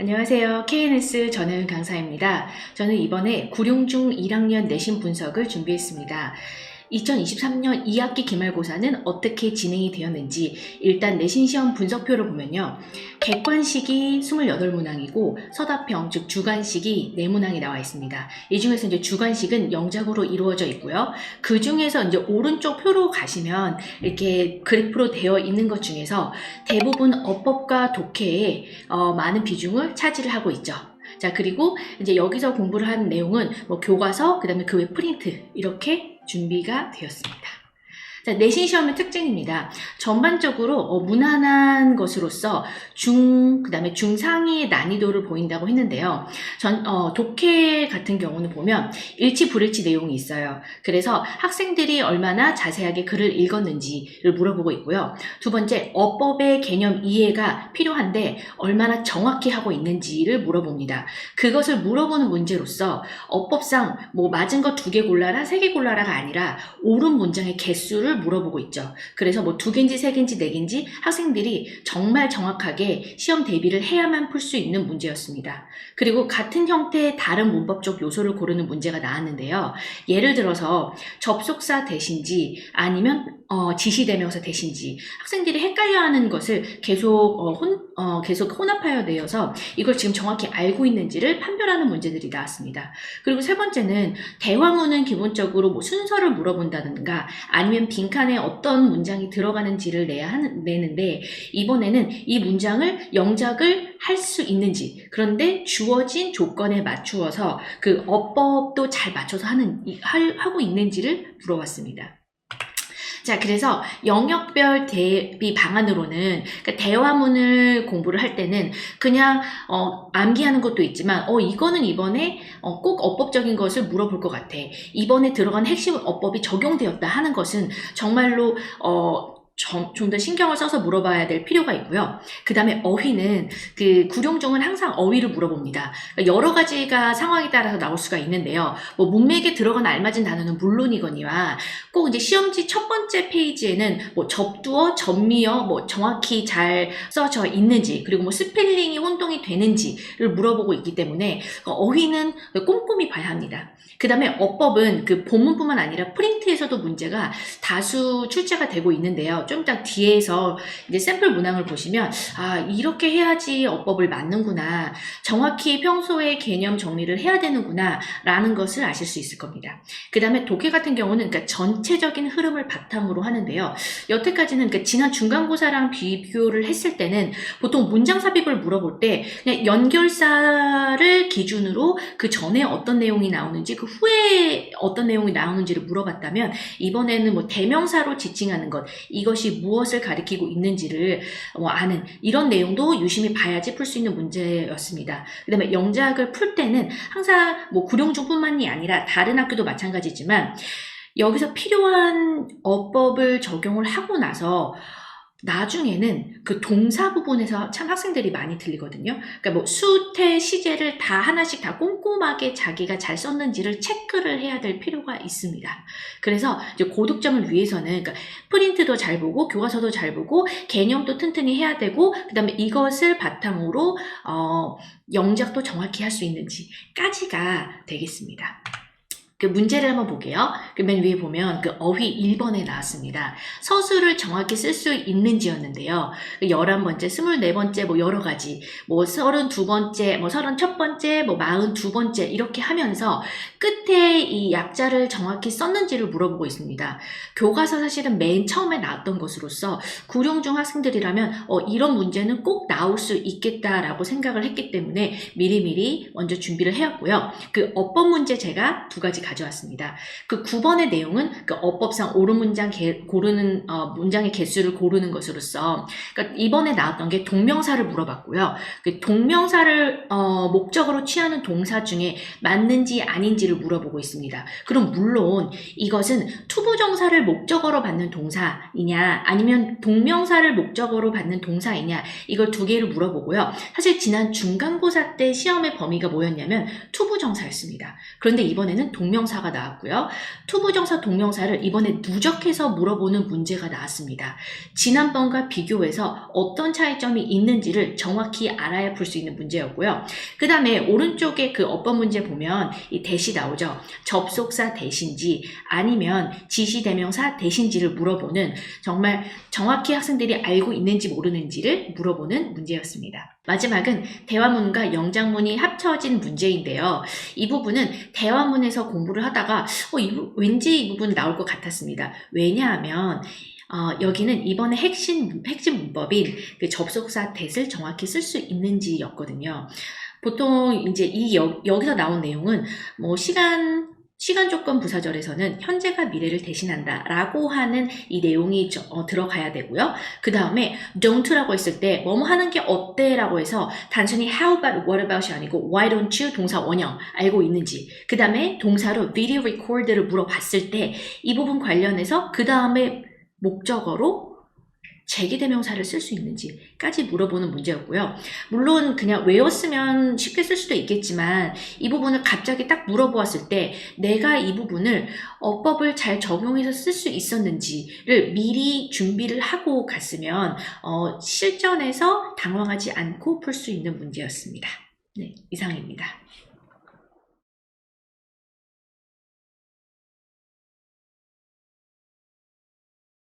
안녕하세요. KNS 전은 강사입니다. 저는 이번에 구룡중 1학년 내신 분석을 준비했습니다. 2023년 2학기 기말고사는 어떻게 진행이 되었는지 일단 내신 시험 분석표를 보면요. 객관식이 28문항이고 서답형 즉 주관식이 4문항이 나와 있습니다. 이 중에서 이제 주관식은 영작으로 이루어져 있고요. 그 중에서 이제 오른쪽 표로 가시면 이렇게 그래프로 되어 있는 것 중에서 대부분 어법과 독해에 어, 많은 비중을 차지를 하고 있죠. 자, 그리고 이제 여기서 공부를 한 내용은 뭐 교과서, 그 다음에 그 외 프린트, 이렇게 준비가 되었습니다. 자, 내신 시험의 특징입니다. 전반적으로 어, 무난한 것으로서 중, 그 다음에 중상위의 난이도를 보인다고 했는데요. 전, 어, 독해 같은 경우는 보면 일치, 불일치 내용이 있어요. 그래서 학생들이 얼마나 자세하게 글을 읽었는지를 물어보고 있고요. 두 번째, 어법의 개념 이해가 필요한데 얼마나 정확히 하고 있는지를 물어봅니다. 그것을 물어보는 문제로서 어법상 뭐 맞은 거 두 개 골라라, 세 개 골라라가 아니라 옳은 문장의 개수를 물어보고 있죠. 그래서 뭐 두 개인지 세 개인지 네 개인지 학생들이 정말 정확하게 시험 대비를 해야만 풀 수 있는 문제였습니다. 그리고 같은 형태의 다른 문법적 요소를 고르는 문제가 나왔는데요. 예를 들어서 접속사 대신지 아니면 어, 지시대명사 대신지 학생들이 헷갈려하는 것을 계속 어, 혼, 어, 계속 혼합하여 내어서 이걸 지금 정확히 알고 있는지를 판별하는 문제들이 나왔습니다. 그리고 세 번째는 대화문은 기본적으로 뭐 순서를 물어본다든가 아니면 빈칸에 어떤 문장이 들어가는지를 내야 하는, 내는데 이번에는 이 문장을 영작을 할 수 있는지 그런데 주어진 조건에 맞추어서 그 어법도 잘 맞춰서 하는 이- 할- 하고 있는지를 물어봤습니다. 자, 그래서 영역별 대비 방안으로는 그러니까 대화문을 공부를 할 때는 그냥 어, 암기하는 것도 있지만 어 이거는 이번에 어, 꼭 어법적인 것을 물어볼 것 같아. 이번에 들어간 핵심 어법이 적용되었다 하는 것은 정말로 어, 좀 더 신경을 써서 물어봐야 될 필요가 있고요. 그 다음에 어휘는 그 구룡종은 항상 어휘를 물어봅니다. 그러니까 여러 가지가 상황에 따라서 나올 수가 있는데요. 뭐 문맥에 들어간 알맞은 단어는 물론이거니와 꼭 이제 시험지 첫 번째 페이지에는 뭐 접두어, 접미어 뭐 정확히 잘 써져 있는지 그리고 뭐 스펠링이 혼동이 되는지를 물어보고 있기 때문에 어휘는 꼼꼼히 봐야 합니다. 그 다음에 어법은 그 본문뿐만 아니라 프린트에서도 문제가 다수 출제가 되고 있는데요. 좀 이따 뒤에서 이제 샘플 문항을 보시면 아 이렇게 해야지 어법을 맞는구나 정확히 평소에 개념 정리를 해야 되는구나 라는 것을 아실 수 있을 겁니다. 그 다음에 독해 같은 경우는 그러니까 전체적인 흐름을 바탕으로 하는데요. 여태까지는 그러니까 지난 중간고사랑 비교를 했을 때는 보통 문장 삽입을 물어볼 때 그냥 연결사를 기준으로 그 전에 어떤 내용이 나오는지 그 후에 어떤 내용이 나오는지를 물어봤다면 이번에는 뭐 대명사로 지칭하는 것 이것이 무엇을 가리키고 있는지를 뭐 아는 이런 내용도 유심히 봐야지 풀 수 있는 문제였습니다. 그 다음에 영작을 풀 때는 항상 뭐 구룡중뿐만이 아니라 다른 학교도 마찬가지지만 여기서 필요한 어법을 적용을 하고 나서 나중에는 그 동사 부분에서 참 학생들이 많이 틀리거든요. 그러니까 뭐 수태, 시제를 다 하나씩 다 꼼꼼하게 자기가 잘 썼는지를 체크를 해야 될 필요가 있습니다. 그래서 이제 고득점을 위해서는 그러니까 프린트도 잘 보고 교과서도 잘 보고 개념도 튼튼히 해야 되고 그다음에 이것을 바탕으로 어, 영작도 정확히 할 수 있는지까지가 되겠습니다. 그 문제를 한번 볼게요. 그맨 위에 보면 그 어휘 1번에 나왔습니다. 서술을 정확히 쓸 수 있는지였는데요. 그 11번째, 24번째, 뭐 여러 가지, 뭐 32번째, 뭐 31번째, 뭐 42번째 이렇게 하면서 끝에 이 약자를 정확히 썼는지를 물어보고 있습니다. 교과서 사실은 맨 처음에 나왔던 것으로서 구룡중 학생들이라면 어, 이런 문제는 꼭 나올 수 있겠다라고 생각을 했기 때문에 미리미리 먼저 준비를 해왔고요. 그 어법 문제 제가 두 가지 가져왔습니다. 그 9번의 내용은 그 어법상 옳은 문장 개- 고르는 어, 문장의 개수를 고르는 것으로서 그러니까 이번에 나왔던 게 동명사를 물어봤고요. 그 동명사를 어, 목적으로 취하는 동사 중에 맞는지 아닌지를 물어보고 있습니다. 그럼 물론 이것은 투부정사를 목적어로 받는 동사이냐 아니면 동명사를 목적어로 받는 동사이냐 이걸 두 개를 물어보고요. 사실 지난 중간고사 때 시험의 범위가 뭐였냐면 투부정사였습니다. 그런데 이번에는 동명 동명사가 나왔고요. 투부정사 동명사를 이번에 누적해서 물어보는 문제가 나왔습니다. 지난번과 비교해서 어떤 차이점이 있는지를 정확히 알아야 풀 수 있는 문제였고요. 그 다음에 오른쪽에 그 어법 문제 보면 이 대시 나오죠. 접속사 대신지 아니면 지시대명사 대신지를 물어보는 정말 정확히 학생들이 알고 있는지 모르는지를 물어보는 문제였습니다. 마지막은 대화문과 영장문이 합쳐진 문제인데요. 이 부분은 대화문에서 공부를 하다가 어, 이 부- 왠지 이 부분 나올 것 같았습니다. 왜냐하면 어, 여기는 이번에 핵심, 핵심 문법인 그 접속사 that을 정확히 쓸 수 있는지였거든요. 보통 이제 이 여, 여기서 나온 내용은 뭐 시간 시간 조건 부사절에서는 현재가 미래를 대신한다 라고 하는 이 내용이 저- 어, 들어가야 되고요. 그 다음에 don't라고 했을 때 뭐뭐 하는 게 어때 라고 해서 단순히 how about, what about이 아니고 why don't you 동사 원형 알고 있는지 그 다음에 동사로 video record를 물어봤을 때 이 부분 관련해서 그 다음에 목적어로 제기대명사를 쓸 수 있는지까지 물어보는 문제였고요. 물론 그냥 외웠으면 쉽게 쓸 수도 있겠지만 이 부분을 갑자기 딱 물어보았을 때 내가 이 부분을 어법을 잘 적용해서 쓸 수 있었는지를 미리 준비를 하고 갔으면 어, 실전에서 당황하지 않고 풀 수 있는 문제였습니다. 네, 이상입니다.